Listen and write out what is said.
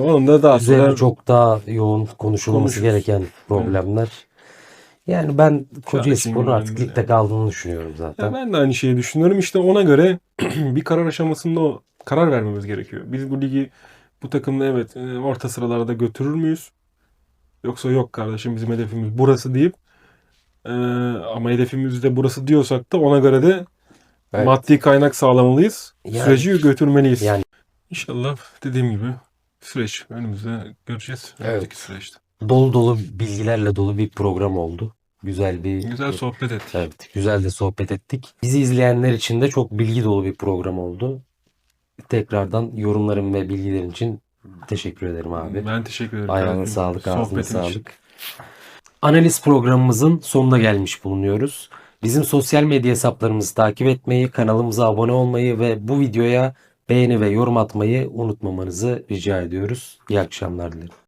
Onun da daha Üzerine sonra çok daha yoğun konuşulması Konuşuruz. gereken problemler. Yani ben Kocaeli için Spor'un artık ligde kaldığını düşünüyorum zaten. Ya ben de aynı şeyi düşünüyorum. İşte ona göre bir karar aşamasında o karar vermemiz gerekiyor. Biz bu ligi bu takımla evet e, orta sıralarda götürür müyüz? Yoksa yok kardeşim bizim hedefimiz burası deyip e, ama hedefimiz de burası diyorsak da ona göre de Evet. maddi kaynak sağlamalıyız. Yani- Süreci götürmeliyiz. Yani- İnşallah dediğim gibi süreç önümüzde göreceğiz. Evet. Önümüzdeki süreçte. Dolu dolu bilgilerle dolu bir program oldu. Güzel bir Güzel sohbet ettik. Evet, güzel de sohbet ettik. Bizi izleyenler için de çok bilgi dolu bir program oldu. Tekrardan yorumların ve bilgilerin için teşekkür ederim abi. Ben teşekkür ederim. Ayağına sağlık, ağzına sohbetin için. sağlık. Analiz programımızın sonuna gelmiş bulunuyoruz. Bizim sosyal medya hesaplarımızı takip etmeyi, kanalımıza abone olmayı ve bu videoya beğeni ve yorum atmayı unutmamanızı rica ediyoruz. İyi akşamlar dilerim.